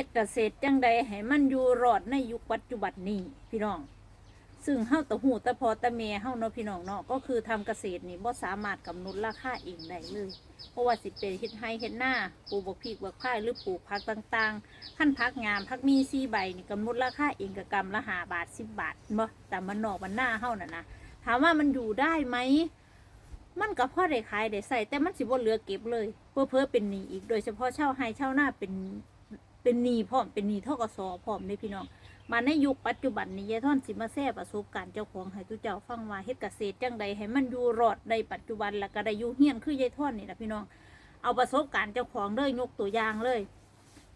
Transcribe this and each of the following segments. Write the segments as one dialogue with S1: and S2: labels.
S1: ฮ็ดเกษตรจังใดให้มันอยู่รอดในยุคปัจจุบันนี้พี่น้อง ซึ่งเฮาตะหูตะพอตะเมเฮาเนาะพี่น้องเนาะก็คือทำเกษตรนี่บ่สามารถกำหนดราคาเองได้เลย เพราะว่าสิเป็นเฮ็ดไร่เฮ็ดหน้าปลูกบักพริกบักพร้ายหรือปลูกผักต่างๆขั้นพักงามพักมีซีใบนี่กำหนดราคาเองกับกำละหาบาทสิบบาทบ่แต่มันนอกมันหน้าเฮาน่ะนะถามว่ามันอยู่ได้ไหมมันก็พอได้ขายได้ใส่แต่มันสิบ่เหลือเก็บเลยเพื่อเพื่อเป็นหนี้อีกโดยเฉพาะเช่าให้เช่าหน้าเป็น เป็นหนี้พร้อมเป็นหนี้ทกสพร้อมในพี่น้องมาในยุคปัจจุบันนี้ยายท่อนสิมาแซ่ประสบการณ์เจ้าของให้ทุเจ้าฟังว่าเฮ็ดเกษตรจังใดให้มันอยู่รอดในปัจจุบันแล้วก็ได้อยู่เฮียนคือยายท่อนนี่แหละพี่น้องเอาประสบการณ์เจ้าของเลยยกตัวอย่างเลย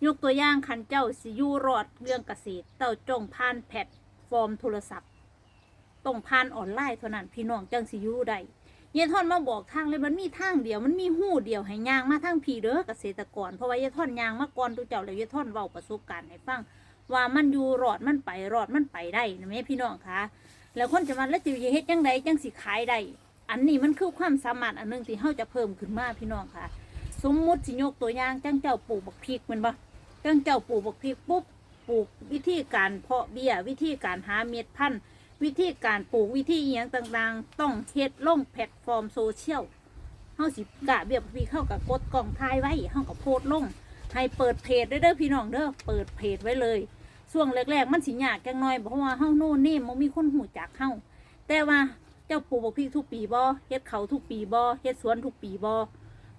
S1: ยกตัวอย่างคันเจ้าสิอยู่รอดเรื่องเกษตรเต้าจงผ่านแพลตฟอร์มโทรศัพท์ต้องผ่านออนไลน์เท่านั้นพี่น้องจังสิอยู่ได้ ยายท่อนมาบอกทางเลยมันมีทางเดียวมันมีหู้เดียวให้ย่างมาทางพี่เด้อเกษตรกรเพราะว่ายายท่อนยางมาก่อนทุเจ้าแล้วยายท่อนเว้าประสบการณ์ให้ฟังว่ามันอยู่รอดมันไปรอดมันไปได้นะแม่พี่น้องคะแล้วคนจะมาแล้วจะเฮ็ดจังใดจังสิขายได้อันนี้มันคือความสามารถอันหนึงที่เฮาจะเพิ่มขึ้นมาพี่น้องค่ะ สมมุติสิยกตัวอย่างจังเจ้าปลูกบักพริกมันบ่จังเจ้าปลูกบักพริกปุ๊บปลูกวิธีการเพาะเบี้ยวิธีการหาเม็ดพันธุ์ วิธีการปลูกวิธีเอหย่างต่างๆ ต้องเฮ็ดลงแพลตฟอร์มโซเชียลเฮาสิกะเบียบพริกเข้ากับกดกล่องถ่ายไว้เฮากับโพสต์ลงให้เปิดเพจได้เด้อพี่น้องเด้อเปิดเพจไว้เลยช่วงแรกๆ มันสิยากจังน้อยเพราะว่าเฮาโน่นนี่มันมีคนหูจักเฮาแต่ว่าเจ้าปลูกบักพริกทุกปีบ่เฮ็ดเขาทุกปีบ่เฮ็ดสวนทุกปีบ่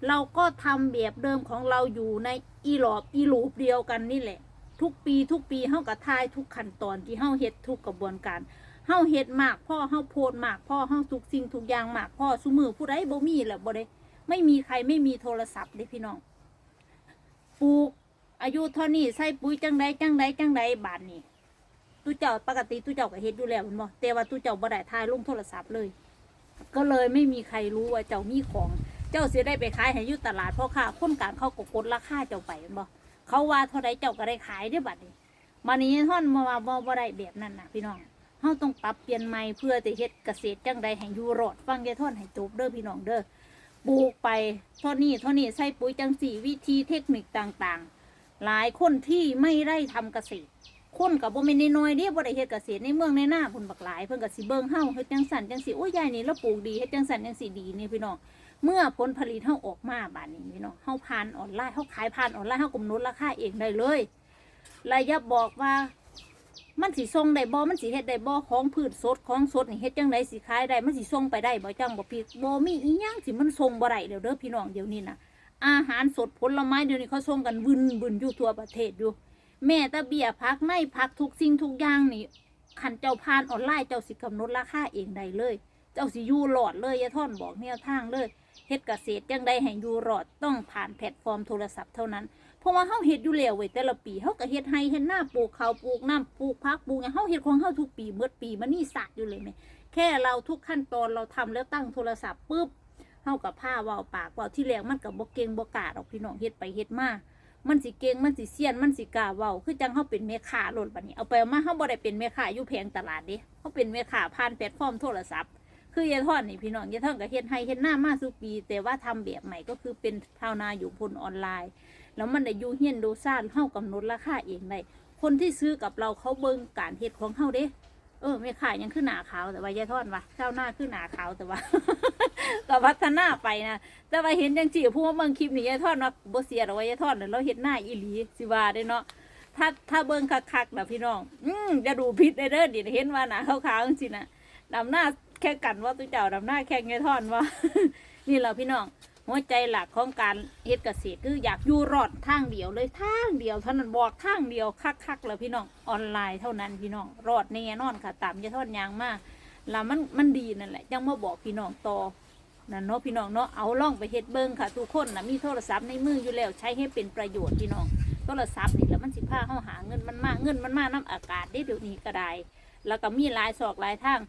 S1: เราก็ทำแบบเดิมของเราอยู่ในอีหลอบอีลูปเดียวกันนี่แหละ ทุกปีทุกปีเฮาก็ทายทุกขั้นตอนที่เฮาเฮ็ดทุกกระบวนการ เฮาเฮ็ดมากพ่อเฮาโพดมากพ่อเฮาทุกสิ่งทุกอย่างมากพ่อซุมือผู้ใดบ่มีแหละบ่ได้ไม่มีใครไม่มีโทรศัพท์เด้พี่น้องปลูกอายุเท่านี้ใส่ปุ๋ยจังใดจังใดจังใดบาทนี่ตู้เจ้าปกติตู้เจ้าก็เฮ็ดอยู่แล้วมันบ่แต่ว่าตู้เจ้าบ่ได้ทายลงโทรศัพท์เลย ก็เลยไม่มีใครรู้ว่าเจ้ามีของ เจ้าเสียได้ไปขายให้อยู่ตลาดพราะค่าคนกลางเขาก็กดราคาเจ้าไปม่นบ่เขาว่าเท่าใดเจ้าก็ได้ขายได้บัดนี้มานี้ท่อนมาว่าบ่ได้แบบนั้นนะพี่น้องาต้องปรับเปลี่ยนใหม่เพื่อจะเฮ็ดเกษตรจังใดให้อยู่รอดฟังยายท่อนให้จบเด้อพี่น้องเด้อปลูกไปเท่านี้เท่านี้ใส่ปุ๋ยจังสี่วิธีเทคนิคต่างๆ หลายคนที่ไม่ได้ทำเกษตร คนกับบ่แม่นน้อยๆเด้บ่ได้เฮ็ดเกษตรในเมืองในหน้าพุ่นบักหลายเพิ่นก็สิเบิ่งเฮาเฮ็ดจังสั่นจังสิโอ้ยยายนี่เราปลูกดีเฮ็ดจังสั่นจังสิดีนี่พี่น้องเมื่อผลผลิตเฮาออกมาบาดนี้พี่น้องเฮาผ่านออนไลน์เฮาขายผ่านออนไลน์เฮากำหนดราคาเองได้เลยและอย่าบอกว่า มันสิส่งได้บ่มันสิเฮ็ดได้บ่ของพืชสดของสดนี่เฮ็ดจังไดสิขายได้มันสิส่งไปได้บ่จังบ่ผิดบ่มีอีหยังสิมันส่งบ่ได้เดี๋ยวเด้อพี่น้องเดี๋ยวนี้นะอาหารสดผลไม้เดี๋ยวนี้เขาส่งกันวึนบึนอยู่ทั่วประเทศอยู่ แม่ตะเบียพักในพักทุกสิ่งทุกอย่างนี่ขันเจ้าพานออนไลน์เจ้าสิกำหนดราคาเองได้เลย เจ้าสิอยู่หลอดเลยอยาท่อนบอกแนวทางเลยเฮ็ดเกษตรจังใดให้อยู่รอดต้องผ่านแพลตฟอร์มโทรศัพท์เท่านั้น ราะว่าเฮาเฮ็ดอยู่แล้วเว้ยแต่ละปีเฮาก็เฮ็ดให้เฮ็ดหน้าปลูกข้าวปลูกน้ำปลูกผักปลูกหยังเฮาเฮ็ดของเฮาทุกปีเมื่อปีมันนี่สัตว์อยู่เลยแม่แค่เราทุกขั้นตอนเราทำแล้วตั้งโทรศัพท์ปุ๊บเฮากับผ้าเว้าปากเว้าที่แรกมันก็บ่เก่งบ่กล้าดอกพี่น้องเฮ็ดไปเฮ็ดมามันสิเก่งมันสิเซียนมันสิกล้าเว้าคือจังเฮาเป็นแม่ค้าโลดบัดนี้เอาไปเอามาเฮาบ่ได้เป็นแม่ค้าอยู่แผงตลาดเด้เฮาเป็นแม่ค้าผ่านแพลตฟอร์มโทรศัพท์ คือยายทอดนี่พี่น้องยายทอดก็เฮ็ดให้เฮ็ดหน้ามาสุปี แต่ว่าทำแบบใหม่ก็คือเป็นชาวนาอยู่บนออนไลน์ แล้วมันได้ยูเฮียนดูซ่านเฮากำหนดราคาเองได้คนที่ซื้อกับเราเขาเบิ่งการเฮ็ดของเฮาเด้เออแม่ค้ายยังขึ้นหนาขาวแต่ว่ายายทอดว่ะชาวนาขึ้นหนาขาวแต่ว่าก็พัฒนาไปนะแต่ว่าเห็นจังจีผู้ว่าเบิ่งคลิปนี่ยายทอดว่าบ่เสียดอกว่ายายทอดน่ะเราเฮ็ดหน้าอีหลีสิว่าได้เนาะถ้าถ้าเบิ่งคักๆนะพี่น้อง อืมอย่าดูผิดเด้อเด้อดิเห็นว่าหนาขาวๆจังซี่นะดำหน้า แค่กันว่าตุ้เจ้าดำหน้าแข่งยายทอดว่า นี่แหละพี่น้อง หัวใจหลักของการเฮ็ดเกษตรคืออยากอยู่รอดทางเดียวเลยทางเดียวเท่านั้นบอกทางเดียวคักๆเลยพี่น้องออนไลน์เท่านั้นพี่น้องรอดแน่นอนค่ะตามยาทอดยางมากแล้วมันมันดีนั่นแหละยังมาบอกพี่น้องต่อนั่นเนาะพี่น้องเนาะเอาล่องไปเฮ็ดเบิ้งค่ะทุกคนนะมีโทรศัพท์ในมืออยู่แล้วใช้ให้เป็นประโยชน์พี่น้องโทรศัพท์นี่แล้วมันสิพาเข้าหาเงินมันมากเงินมันมากน้ำอากาศได้เดี๋ยวนี้ก็ได้ แล้วก็มีลายศอกลายทาง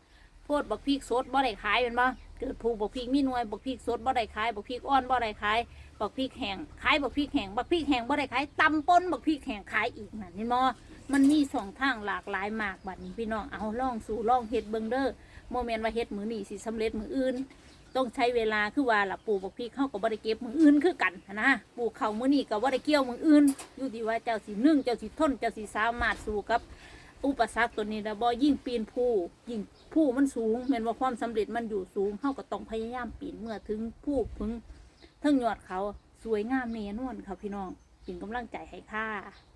S1: โพดบักพริกสดบ่ได้ขายเป็นบ่เกิดผูกบักพริกมีหน่วยบักพริกสดบ่ได้ขายบักพริกอ่อนบ่ได้ขายบักพริกแห้งขายบักพริกแห้งบักพริกแห้งบ่ได้ขายตำป่นบักพริกแห้งขายอีกนั่นนี่มอมันมีสองทางหลากหลายมากบัดนี้พี่น้องเอาล่องสู่ล่องเฮ็ดเบิงเด้อโมเมนต์ว่าเฮ็ดมือนี่สิสำเร็จมืออื่น ต้องใช้เวลาคือว่าล่ะปลูกบักพริกเข้าก็บ่ได้เก็บมืออื่นคือกันนะปลูกเขามือนี้ก็บ่ได้เกี่ยวมืออื่นอยู่ที่ว่าเจ้าสินึ่งเจ้าสิทนเจ้าสิสามารถสู้กับ อุปสรรคตัวนี้นะบ่ยิ่งปีนผู้ยิ่งผู้มันสูงแม้นว่าความสำเร็จมันอยู่สูงเขาก็ต้องพยายามปีนเมื่อถึงผู้พึงเทั้งยอดเขาสวยงามเนนวลค่ะพี่น้องเป็นกำลังใจให้ค่ะ